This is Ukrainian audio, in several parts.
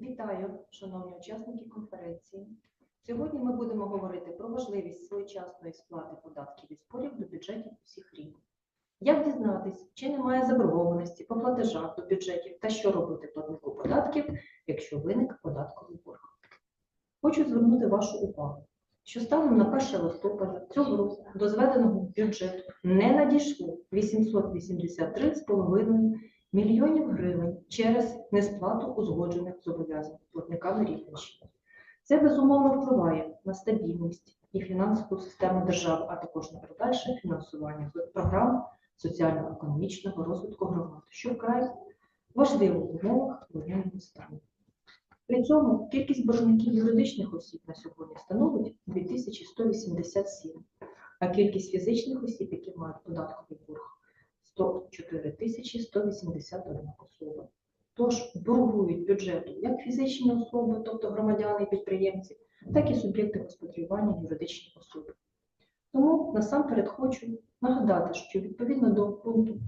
Вітаю, шановні учасники конференції. Сьогодні ми будемо говорити про важливість своєчасної сплати податків і зборів до бюджетів усіх рівнів. Як дізнатись, чи немає заборгованості по платежах до бюджетів та що робити платнику податків, якщо виник податковий борг? Хочу звернути вашу увагу, що станом на 1 листопада цього року до зведеного бюджету не надійшло 883,5 мільйонів гривень через несплату узгоджених зобов'язань платниками Рівненщини. Це безумовно впливає на стабільність і фінансову систему держави, а також на подальше фінансування програм соціально-економічного розвитку громад, що вкрай важливо в умовах воєнного стану. При цьому кількість боржників юридичних осіб на сьогодні становить 2187, а кількість фізичних осіб, які мають податковий борг, 104 тисячі 181 особа. Тож боргують бюджету як фізичні особи, тобто громадяни і підприємці, так і суб'єкти господарювання юридичні особи. Тому насамперед хочу нагадати, що відповідно до пункту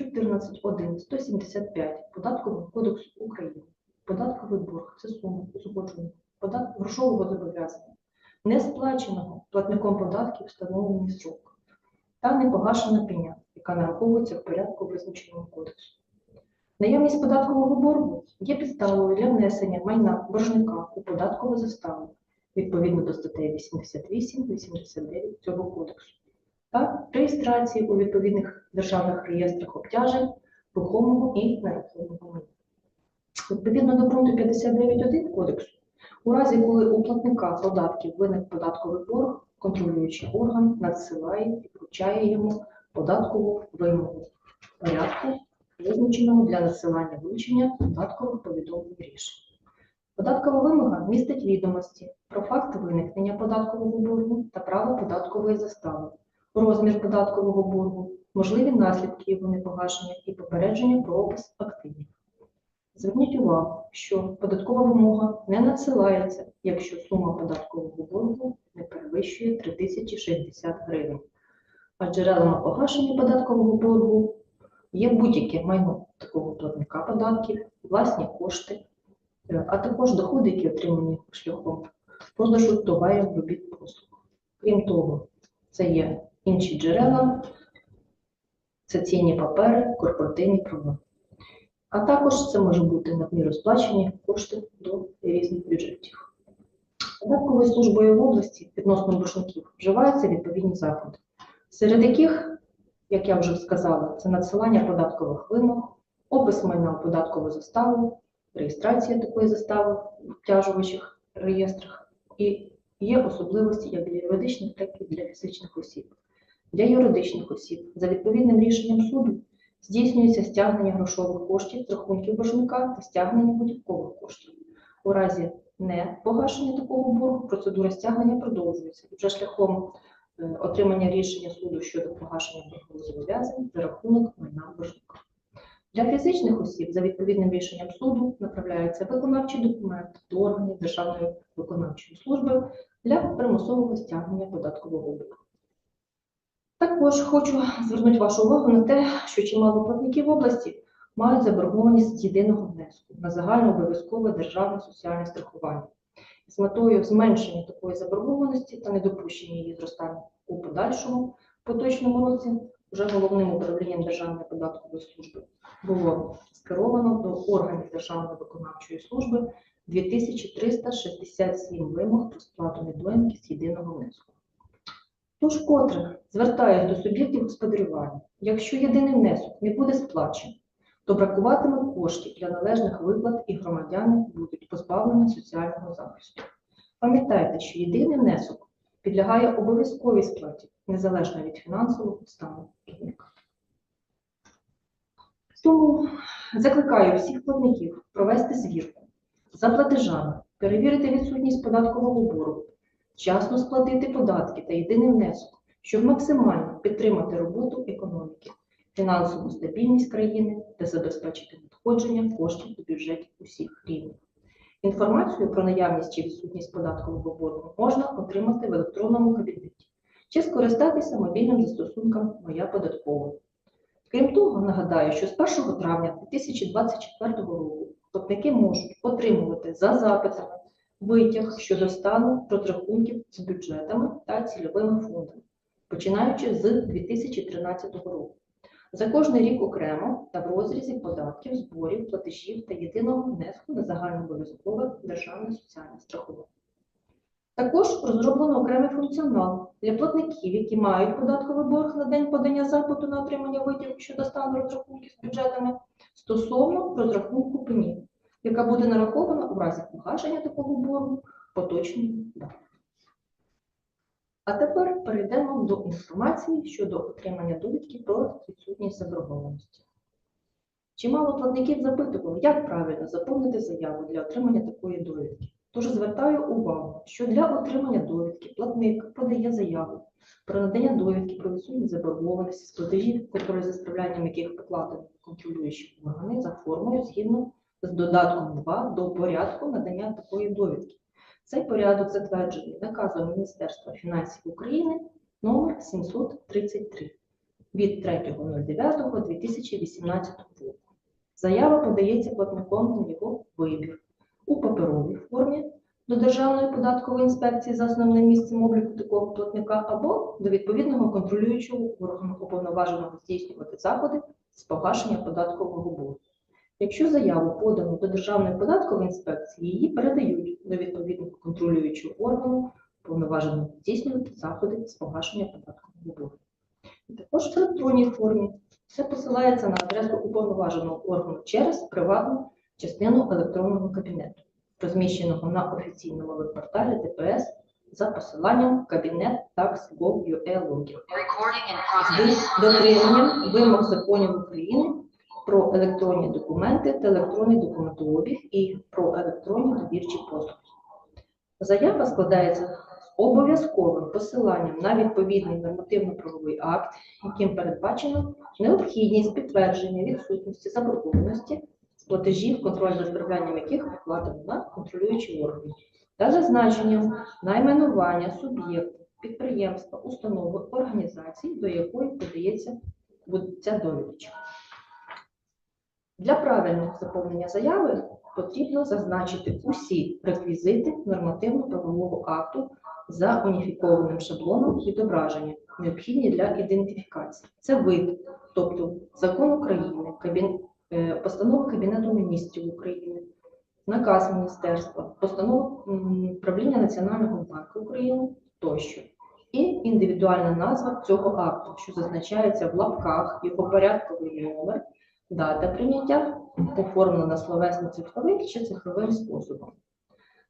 14.1 175 Податкового кодексу України податковий борг це сума узгодженого подат... грошового зобов'язання, не сплаченого платником податків встановлений срок та непогашена пеня, яка нараховується в порядку визначеного кодексу. Наявність податкового боргу є підставою для внесення майна боржника у податкову заставу відповідно до статей 88-89 цього кодексу та реєстрації у відповідних державних реєстрах обтяжень рухомого і нерухомого майна. Відповідно до пункту 59.1 кодексу, у разі, коли у платника податків виник податковий борг, контролюючий орган надсилає і вручає йому податкову вимогу порядку, визначеному для надсилання вручення податкових повідомлень рішень. Податкова вимога містить відомості про факт виникнення податкового боргу та право податкової застави, розмір податкового боргу, можливі наслідки його непогашення і попередження про опис активів. Зверніть увагу, що податкова вимога не надсилається, якщо сума податкового боргу не перевищує 3060 гривень. А джерелами погашення податкового боргу є будь-яке майно такого платника податків, власні кошти, е, а також доходи, які отримані шляхом продажу товарів, робіт послуг. Крім того, це є інші джерела, це цінні папери, корпоративні права. А також це може бути надміру сплачені кошти до різних бюджетів. Податковою службою в області відносно боржників вживаються відповідні заходи, серед яких, як я вже сказала, це надсилання податкових вимог, опис майна податкову заставу, реєстрація такої застави в обтяжувачах реєстрах і є особливості як для юридичних, так і для фізичних осіб. Для юридичних осіб за відповідним рішенням суду здійснюється стягнення грошових коштів з рахунків боржника та стягнення готівкових коштів. У разі не погашення такого боргу процедура стягнення продовжується вже шляхом отримання рішення суду щодо погашення боргових зобов'язань за рахунок майна боржника. Для фізичних осіб за відповідним рішенням суду направляється виконавчий документ до органів Державної виконавчої служби для примусового стягнення податкового обліку. Також хочу звернути вашу увагу на те, що чимало платників області мають заборгованість єдиного внеску на загальнообов'язкове державне соціальне страхування. З метою зменшення такої заборгованості та недопущення її зростання у подальшому поточному році вже головним управлінням Державної податкової служби було скеровано до органів Державної виконавчої служби 2367 вимог про сплату недоїмки з єдиного внеску. Тож котре звертаюсь до суб'єктів господарювання, якщо єдиний внесок не буде сплачений, то бракуватиме коштів для належних виплат і громадяни будуть позбавлені соціального захисту. Пам'ятайте, що єдиний внесок підлягає обов'язковій сплаті, незалежно від фінансового стану платника. Тому закликаю всіх платників провести звірку за платежами, перевірити відсутність податкового боргу, вчасно сплатити податки та єдиний внесок, щоб максимально підтримати роботу економіки, фінансову стабільність країни та забезпечити надходження коштів до бюджетів усіх рівнів. Інформацію про наявність чи відсутність податкового боргу можна отримати в електронному кабінеті чи скористатися мобільним застосунком Моя податкова. Крім того, нагадаю, що з 1 травня 2024 року платники можуть отримувати за запитами витяг щодо стану розрахунків з бюджетами та цільовими фондами, починаючи з 2013 року. За кожний рік окремо та в розрізі податків, зборів, платежів та єдиного внеску на загальнообов'язкове державне соціальне страхування. Також розроблено окремий функціонал для платників, які мають податковий борг на день подання запиту на отримання витягу щодо стану розрахунків з бюджетами стосовно розрахунку пені, яка буде нарахована у разі погашення такого боргу поточної дати. А тепер перейдемо до інформації щодо отримання довідки про відсутність заборгованості. Чимало платників запитували, як правильно заповнити заяву для отримання такої довідки. Тож звертаю увагу, що для отримання довідки платник подає заяву про надання довідки про відсутність заборгованості з платежів, контроль за справлянням яких покладені контролюючі органи за формою згідно з додатком 2 до порядку надання такої довідки. Цей порядок затверджений наказом Міністерства фінансів України номер 733 від 3.09.2018 року. Заява подається платником на його вибір у паперовій формі до Державної податкової інспекції за основним місцем обліку такого платника або до відповідного контролюючого органу уповноваженого здійснювати заходи з погашення податкового боргу. Якщо заяву подано до Державної податкової інспекції, її передають до відповідного контролюючого органу, уповноваженого здійснювати заходи з погашення податкового боргу. І також в електронній формі все посилається на адресу уповноваженого органу через приватну частину електронного кабінету, розміщеного на офіційному веб-порталі ДПС за посиланням кабінет tax.gov.ua логів Recording in з дотриманням вимог законів України про електронні документи та електронний документообіг і про електронні довірчі послуги. Заява складається з обов'язковим посиланням на відповідний нормативно-правовий акт, яким передбачено необхідність підтвердження відсутності заборгованості з платежів, контроль за справлянням яких покладено на контролюючі органи, та зазначенням найменування суб'єкту, підприємства, установи, організації, до якої подається ця довідочка. Для правильного заповнення заяви потрібно зазначити усі реквізити нормативно-правового акту за уніфікованим шаблоном відображення, необхідні для ідентифікації. Це вид, тобто закон України, кабін... е, постанова Кабінету міністрів України, наказ міністерства, постанова правління Національного банку України тощо. І індивідуальна назва цього акту, що зазначається в лапках, його порядковий номер, дата прийняття, оформлена словесно-цифровим чи цифровим способом.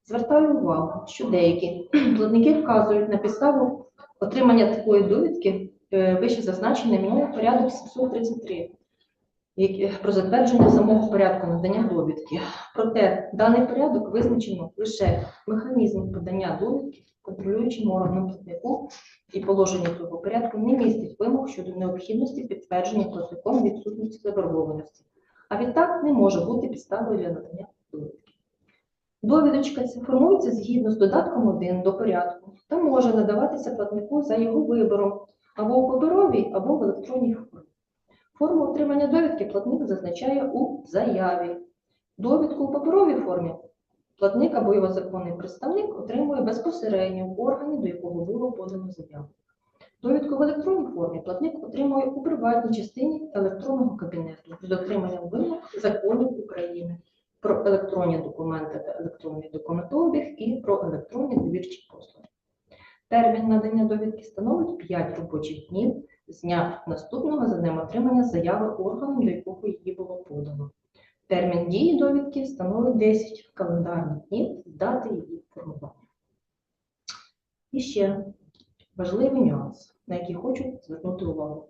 Звертаю увагу, що деякі платники вказують на підставу отримання такої довідки е, вище зазначений мною порядок 733 як- про затвердження самого порядку надання довідки. Проте даний порядок визначено лише механізм подання довідки контролюючим органом платнику і положення цього порядку не містить вимог щодо необхідності підтвердження платником відсутності заборгованості, а відтак не може бути підставою для надання довідки. Довідочка формується згідно з додатком 1 до порядку та може надаватися платнику за його вибором або у паперовій, або в електронній формі. Форму отримання довідки платник зазначає у заяві. Довідку у паперовій формі платник або його законний представник отримує безпосередньо в органі, до якого було подано заяву. Довідку в електронній формі платник отримує у приватній частині електронного кабінету з дотриманням вимог законів України про електронні документи та електронний документообіг і про електронні довірчі послуги. Термін надання довідки становить 5 робочих днів з дня наступного за днем отримання заяви органом, до якого її було подано. Термін дії довідки становить 10 календарних днів з дати її формування. І ще важливий нюанс, на який хочу звернути увагу.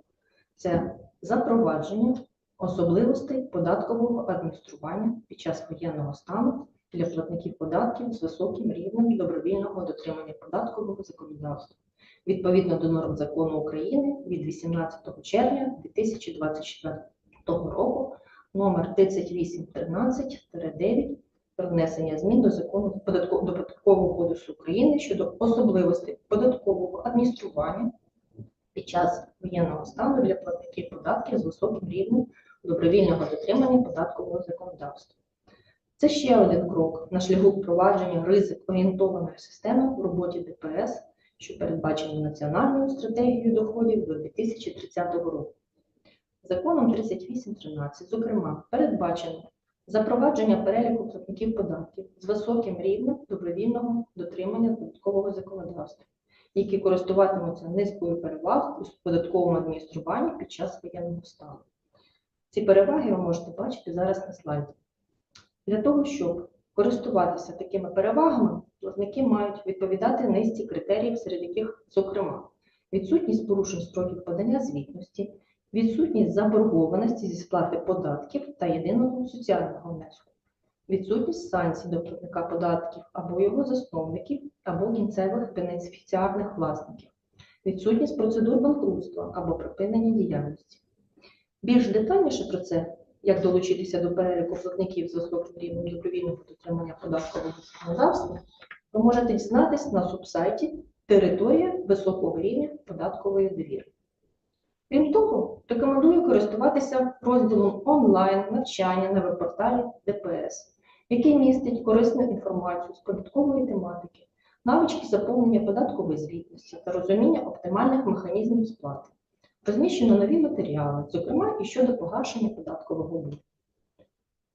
Це запровадження особливостей податкового адміністрування під час воєнного стану для платників податків з високим рівнем добровільного дотримання податкового законодавства відповідно до норм закону України від 18 червня 2024 року номер 3813-9 про внесення змін до закону податко- до податкового кодексу України щодо особливостей податкового адміністрування під час воєнного стану для платників податків з високим рівнем добровільного дотримання податкового законодавства. Це ще один крок на шляху впровадження ризик-орієнтованої системи в роботі ДПС, що передбачено Національною стратегією доходів до 2030 року. Законом 3813, зокрема, передбачено запровадження переліку платників податків з високим рівнем добровільного дотримання податкового законодавства, які користуватимуться низкою переваг у податковому адмініструванні під час воєнного стану. Ці переваги ви можете бачити зараз на слайді. Для того, щоб користуватися такими перевагами, платники мають відповідати низці критеріїв, серед яких, зокрема, відсутність порушень строків подання звітності, відсутність заборгованості зі сплати податків та єдиного соціального внеску, відсутність санкцій до платника податків або його засновників, або кінцевих бенефіціарних власників, відсутність процедур банкрутства або припинення діяльності. Більш детальніше про це, як долучитися до переліку платників з високим рівнем добровільного дотримання податкового законодавства, ви можете дізнатись на субсайті Територія високого рівня податкової довіри. Крім того, рекомендую користуватися розділом онлайн навчання на веб-порталі ДПС, який містить корисну інформацію з податкової тематики, навички заповнення податкової звітності та розуміння оптимальних механізмів сплати. Розміщено нові матеріали, зокрема і щодо погашення податкового боргу.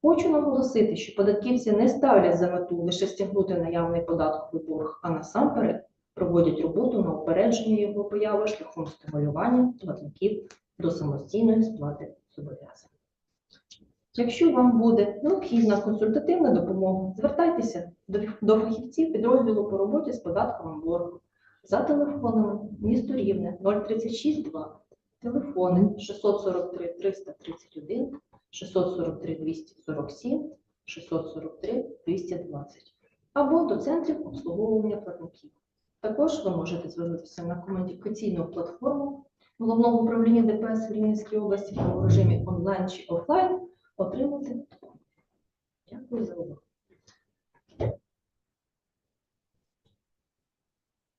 Хочу наголосити, що податківці не ставлять за мету лише стягнути наявний податковий борг, а насамперед проводять роботу на упередження його появи шляхом стимулювання платників до самостійної сплати зобов'язань. Якщо вам буде необхідна консультативна допомога, звертайтеся до, до фахівців підрозділу по роботі з податковим боргом за телефонами місто Рівне 036 2, телефони 643 331, 643 247, 643 220 або до центрів обслуговування платників. Також ви можете звернутися на комунікаційну платформу головного управління ДПС в Рівненській області в режимі онлайн чи офлайн, отримати. Дякую за увагу.